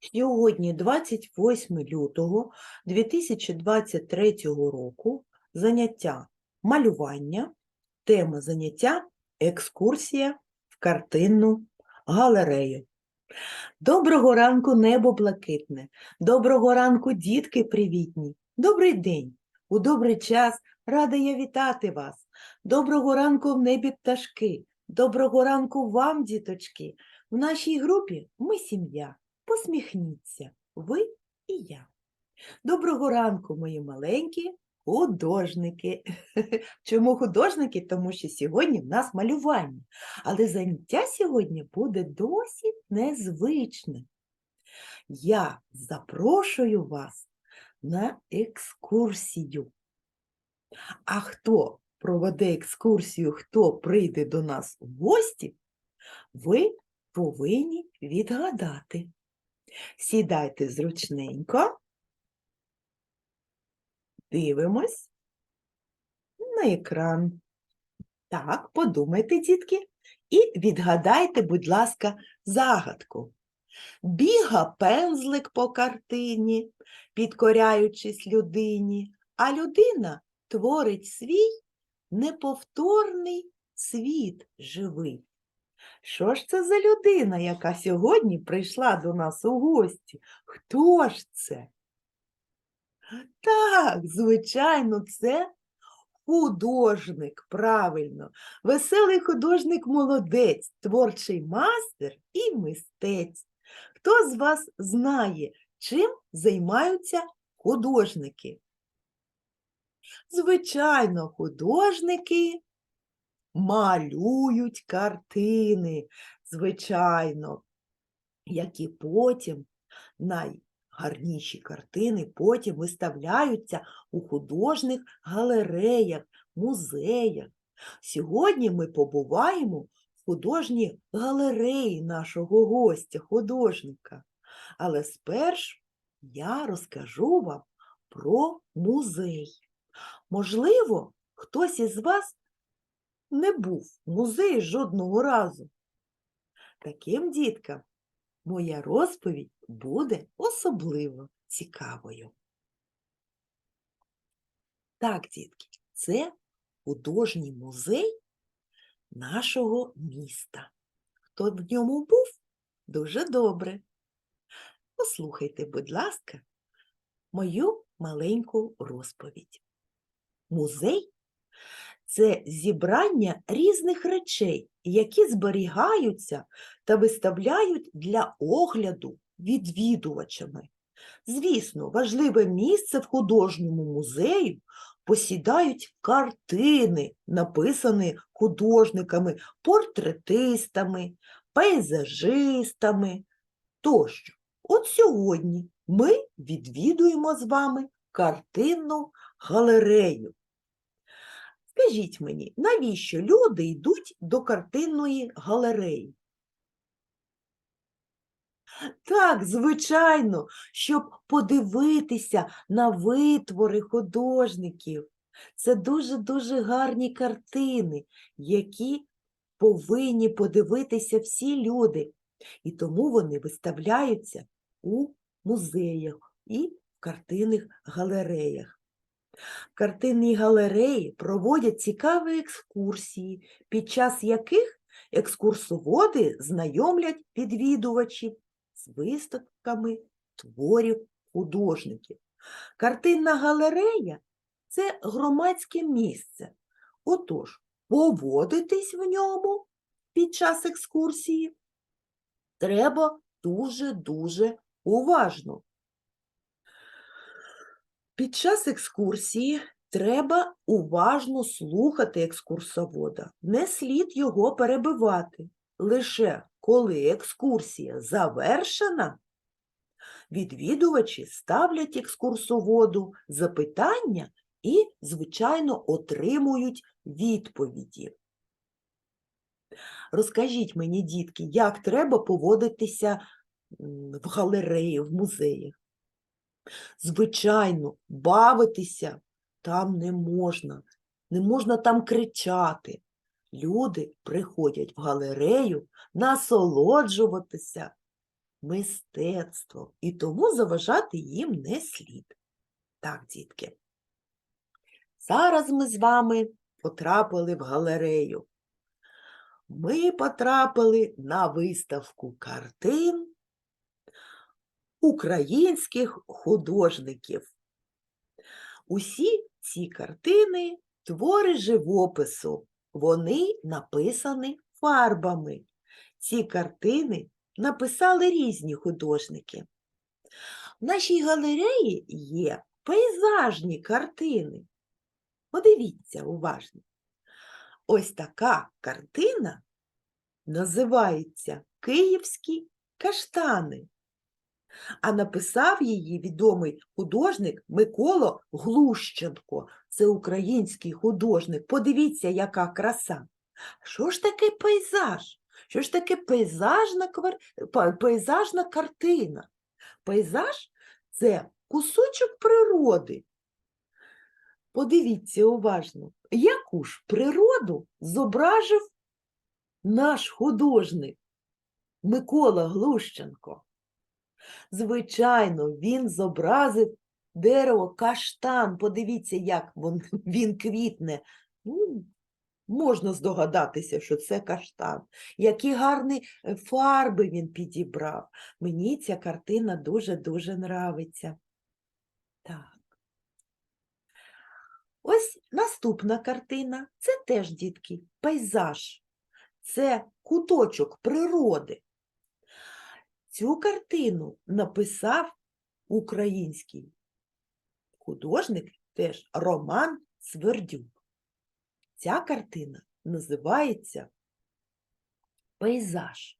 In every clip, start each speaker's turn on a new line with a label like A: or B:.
A: Сьогодні 28 лютого 2023 року заняття малювання, тема заняття екскурсія в картинну галерею. Доброго ранку, небо блакитне, доброго ранку, дітки привітні, добрий день, у добрий час рада я вітати вас. Доброго ранку в небі пташки, доброго ранку вам, діточки. В нашій групі ми сім'я. Посміхніться, ви і я. Доброго ранку, мої маленькі художники. Чому художники? Тому що сьогодні в нас малювання, але заняття сьогодні буде досить незвичне. Я запрошую вас на екскурсію. А хто проведе екскурсію, хто прийде до нас в гості, ви повинні відгадати. Сідайте зручненько, дивимось на екран. Так, подумайте, дітки, і відгадайте, будь ласка, загадку. Біга пензлик по картині, підкоряючись людині, а людина творить свій неповторний світ живий. Що ж це за людина, яка сьогодні прийшла до нас у гості? Хто ж це? Так, звичайно, це художник, правильно. Веселий художник молодець, творчий мастер і мистець. Хто з вас знає, чим займаються художники? Звичайно, художники малюють картини, звичайно, які потім найгарніші картини потім виставляються у художніх галереях, музеях. Сьогодні ми побуваємо в художній галереї нашого гостя, художника. Але спершу я розкажу вам про музей. Можливо, хтось із вас не був в музеї жодного разу. Таким діткам моя розповідь буде особливо цікавою. Так, дітки, це художній музей нашого міста. Хто в ньому був? Дуже добре. Послухайте, будь ласка, мою маленьку розповідь. Музей це зібрання різних речей, які зберігаються та виставляють для огляду відвідувачами. Звісно, важливе місце в художньому музеї посідають картини, написані художниками, портретистами, пейзажистами тощо. От сьогодні ми відвідуємо з вами картинну галерею. Скажіть мені, навіщо люди йдуть до картинної галереї? Так, звичайно, щоб подивитися на витвори художників. Це дуже-дуже гарні картини, які повинні подивитися всі люди. І тому вони виставляються у музеях і в картинних галереях. В картинній галереї проводять цікаві екскурсії, під час яких екскурсоводи знайомлять відвідувачів з виставками творів художників. Картинна галерея це громадське місце. Отож, поводитись в ньому під час екскурсії треба дуже-дуже уважно. Під час екскурсії треба уважно слухати екскурсовода, не слід його перебивати. Лише коли екскурсія завершена, відвідувачі ставлять екскурсоводу запитання і, звичайно, отримують відповіді. Розкажіть мені, дітки, як треба поводитися в галереї, в музеях? Звичайно, бавитися там не можна, не можна там кричати. Люди приходять в галерею насолоджуватися мистецтвом, і тому заважати їм не слід. Так, дітки. Зараз ми з вами потрапили в галерею. Ми потрапили на виставку картин українських художників. Усі ці картини твори живопису. Вони написані фарбами. Ці картини написали різні художники. В нашій галереї є пейзажні картини. Подивіться уважно. Ось така картина називається Київські каштани. А написав її відомий художник Микола Глущенко. Це український художник. Подивіться, яка краса. Що ж таке пейзаж? Що ж таке пейзажна, квар... пейзажна картина? Пейзаж це кусочок природи. Подивіться уважно, яку ж природу зображив наш художник Микола Глущенко. Звичайно, він зобразив дерево каштан. Подивіться, як він, квітне. Ну, можна здогадатися, що це каштан. Які гарні е, фарби він підібрав. Мені ця картина дуже-дуже нравиться. Так. Ось наступна картина. Це теж, дітки, пейзаж. Це куточок природи. Цю картину написав український художник теж Роман Свердюк. Ця картина називається Пейзаж.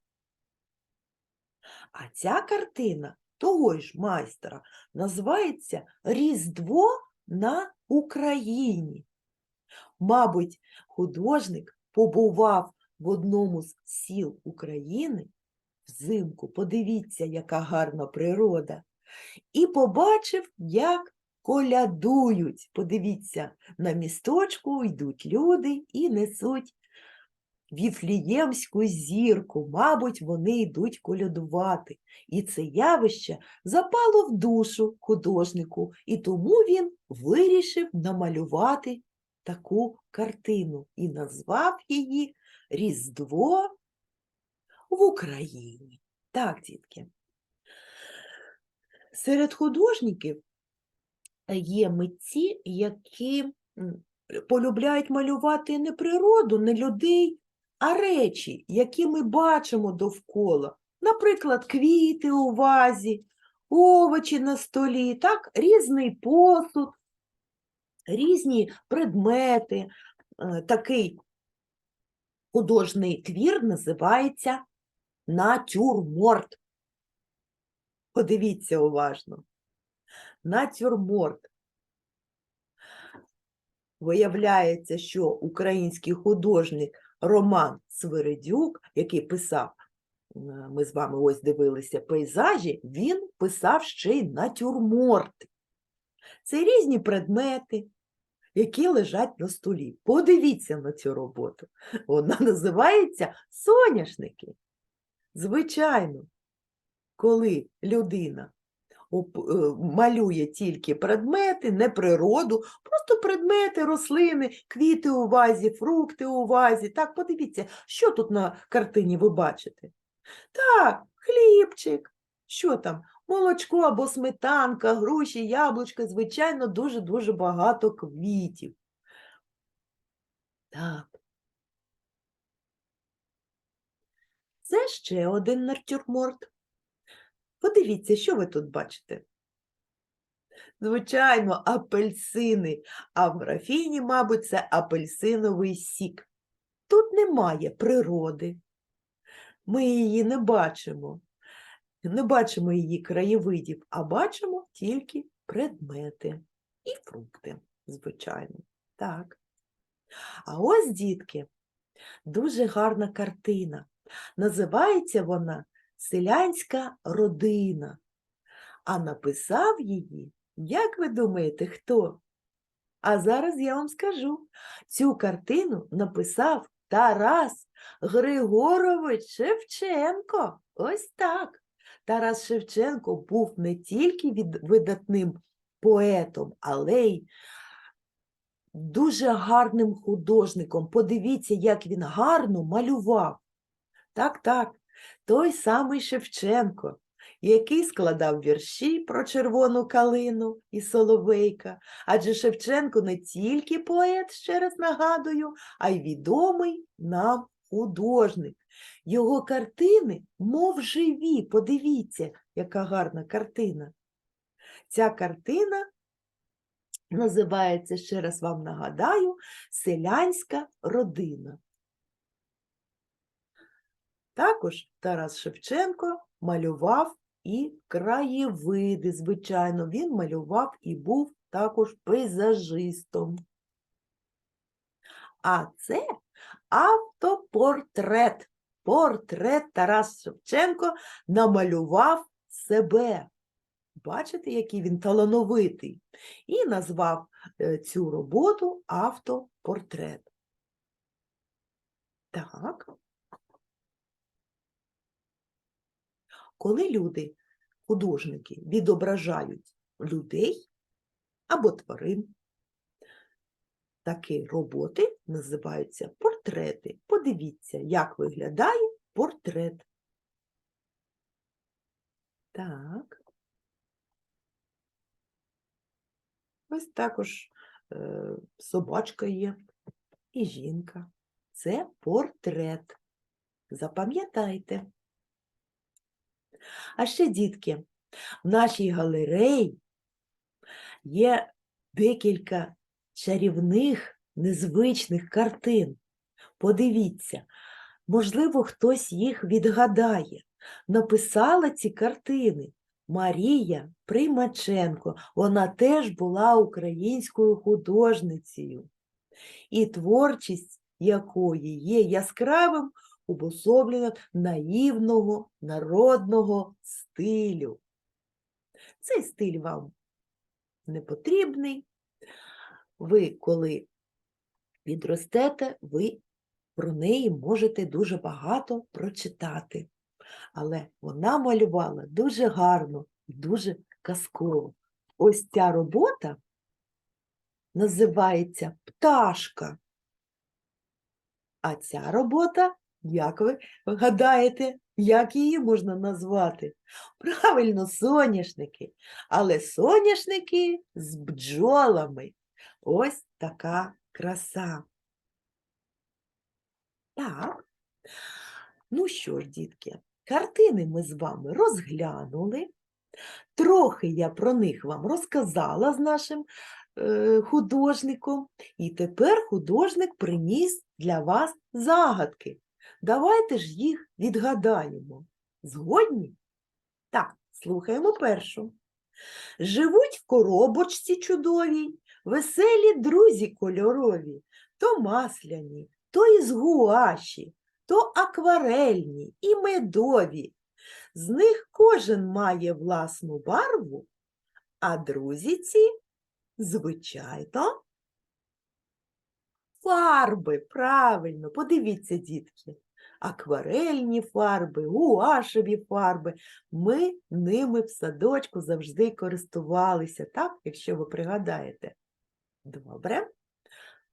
A: А ця картина того ж майстра називається Різдво на Україні. Мабуть, художник побував в одному з сіл України взимку, подивіться, яка гарна природа, і побачив, як колядують. Подивіться, на місточку йдуть люди і несуть віфліємську зірку. Мабуть, вони йдуть колядувати. І це явище запало в душу художнику, і тому він вирішив намалювати таку картину і назвав її Різдво в Україні. Так, дітки. Серед художників є митці, які полюбляють малювати не природу, не людей, а речі, які ми бачимо довкола. Наприклад, квіти у вазі, овочі на столі, так, різний посуд, різні предмети. Е, Такий художній твір називається натюрморт. Подивіться уважно. Натюрморт. Виявляється, що український художник Роман Свиридюк, який писав, е, ми з вами ось дивилися пейзажі, він писав ще й натюрморти. Це різні предмети, які лежать на столі. Подивіться на цю роботу. Вона називається соняшники. Звичайно, коли людина е, малює тільки предмети, не природу, просто предмети, рослини, квіти у вазі, фрукти у вазі. Так, подивіться, що тут на картині ви бачите? Так, хлібчик, що там? Молочко або сметанка, груші, яблучка, звичайно, дуже-дуже багато квітів. Так. Це ще один натюрморт. Подивіться, що ви тут бачите? Звичайно, апельсини, а в графіні, мабуть, це апельсиновий сік. Тут немає природи. Ми її не бачимо. Не бачимо її краєвидів, а бачимо тільки предмети і фрукти, звичайно. Так. А ось, дітки, дуже гарна картина. Називається вона Селянська родина. А написав її, як ви думаєте, хто? А зараз я вам скажу. Цю картину написав Тарас Григорович Шевченко. Ось так. Тарас Шевченко був не тільки видатним поетом, але й дуже гарним художником. Подивіться, як він гарно малював. Так, так, той самий Шевченко, який складав вірші про червону калину і соловейка. Адже Шевченко не тільки поет, ще раз нагадую, а й відомий нам художник. Його картини, мов живі, подивіться, яка гарна картина. Ця картина називається, ще раз вам нагадаю, селянська родина. Також Тарас Шевченко малював і краєвиди, звичайно, він малював і був також пейзажистом. А це автопортрет. Портрет Тарас Шевченко намалював себе. Бачите, який він талановитий, і назвав е, цю роботу автопортрет. Так. Коли люди, художники, відображають людей або тварин, такі роботи називаються портрети. Подивіться, як виглядає портрет. Так. Ось також е, собачка є і жінка. Це портрет. Запам'ятайте. А ще, дітки, в нашій галереї є декілька чарівних, незвичних картин. Подивіться, можливо, хтось їх відгадає. Написала ці картини Марія Примаченко. Вона теж була українською художницею, і творчість якої є яскравим обособленням наївного народного стилю. Цей стиль вам не потрібний. Ви, коли підростете, ви про неї можете дуже багато прочитати. Але вона малювала дуже гарно і дуже казково. Ось ця робота називається Пташка. А ця робота, як ви гадаєте, як її можна назвати? Правильно, соняшники. Але соняшники з бджолами. Ось така краса. Так. Ну що ж, дітки, картини ми з вами розглянули. Трохи я про них вам розказала з нашим е, художником, і тепер художник приніс для вас загадки. Давайте ж їх відгадаємо. Згодні? Так, слухаємо першу. Живуть в коробочці чудовій, веселі друзі кольорові, то масляні, то із гуаші, то акварельні і медові. З них кожен має власну барву, а друзі ці, звичайно, фарби, правильно, подивіться, дітки. Акварельні фарби, гуашеві фарби. Ми ними в садочку завжди користувалися, так, якщо ви пригадаєте. Добре.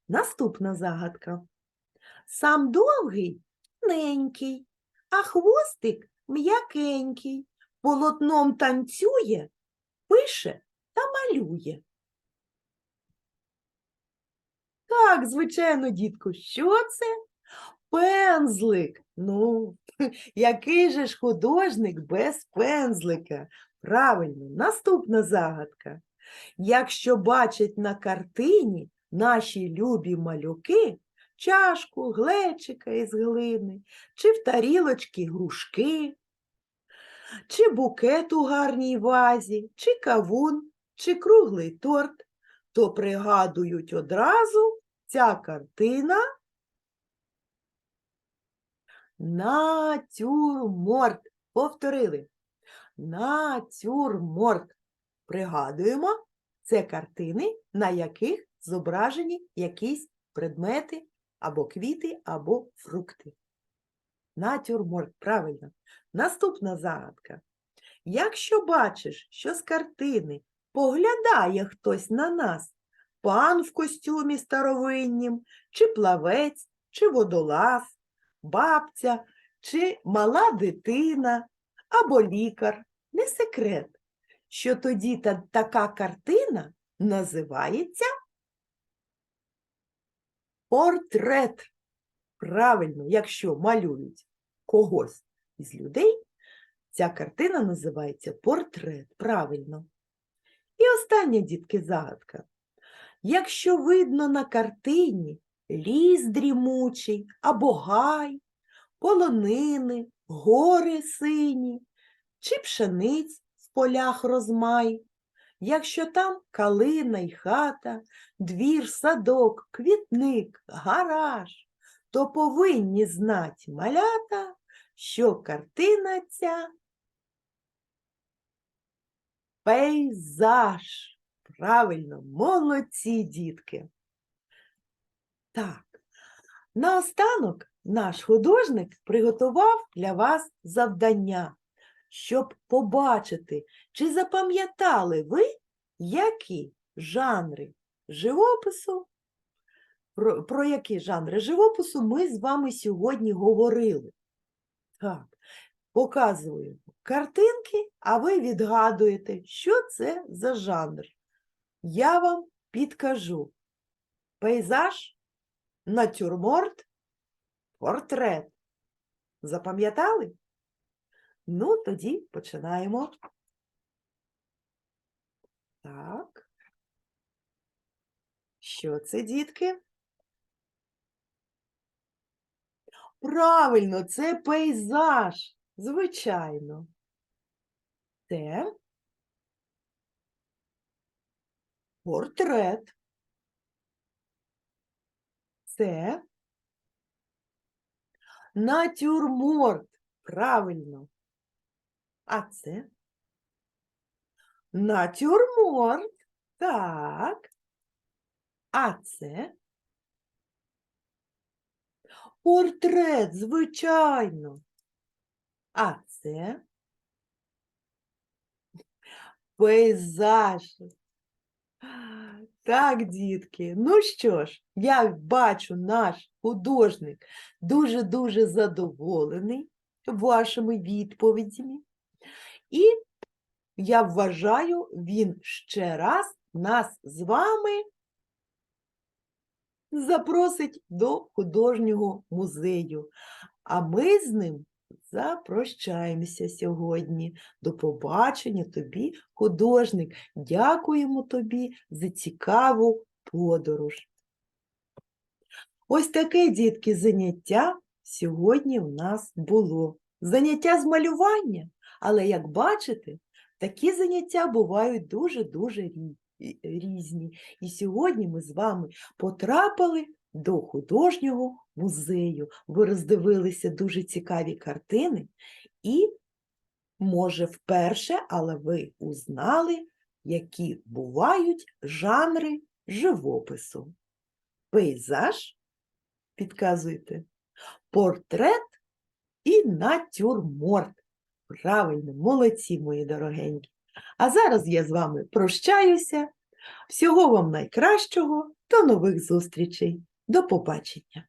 A: Наступна загадка. Сам довгий ненький, а хвостик м'якенький, полотном танцює, пише та малює. Так, звичайно, дітку, що це? Пензлик. Ну, який же ж художник без пензлика? Правильно, наступна загадка. Якщо бачать на картині наші любі малюки, чашку, глечика із глини, чи в тарілочки грушки, чи букет у гарній вазі, чи кавун, чи круглий торт, то пригадують одразу ця картина натюрморт. Повторили. Натюрморт. Пригадуємо, це картини, на яких зображені якісь предмети або квіти, або фрукти. Натюрморт, правильно. Наступна загадка. Якщо бачиш, що з картини поглядає хтось на нас, пан в костюмі старовиннім, чи плавець, чи водолаз, бабця, чи мала дитина, або лікар, не секрет, що тоді та, така картина називається портрет. Правильно, якщо малюють когось із людей, ця картина називається портрет. Правильно. І остання, дітки, загадка. Якщо видно на картині ліс дрімучий або гай, полонини, гори сині, чи пшениць в полях розмай, якщо там калина й хата, двір, садок, квітник, гараж, то повинні знать малята, що картина ця пейзаж. Правильно, молодці, дітки. Так, наостанок наш художник приготував для вас завдання, щоб побачити, чи запам'ятали ви, які жанри живопису, про, про які жанри живопису ми з вами сьогодні говорили. Так, показую картинки, а ви відгадуєте, що це за жанр. Я вам підкажу. Пейзаж, натюрморт, портрет. Запам'ятали? Ну, тоді починаємо. Так. Що це, дітки? Правильно, це пейзаж. Звичайно. Це портрет. Це натюрморт. Правильно. А це натюрморт. Так. А це портрет, звичайно. А це пейзаж. Так, дітки. Ну що ж, я бачу, наш художник дуже-дуже задоволений вашими відповідями. І я вважаю, він ще раз нас з вами запросить до художнього музею. А ми з ним запрощаємося сьогодні. До побачення тобі, художник. Дякуємо тобі за цікаву подорож. Ось таке, дітки, заняття сьогодні у нас було. Заняття з малювання, але, як бачите, такі заняття бувають дуже-дуже різні. І сьогодні ми з вами потрапили до художнього музею. Ви роздивилися дуже цікаві картини і, може, вперше, але ви узнали, які бувають жанри живопису. Пейзаж, підказуєте, портрет і натюрморт. Правильно, молодці, мої дорогенькі. А зараз я з вами прощаюся. Всього вам найкращого, до нових зустрічей. До побачення!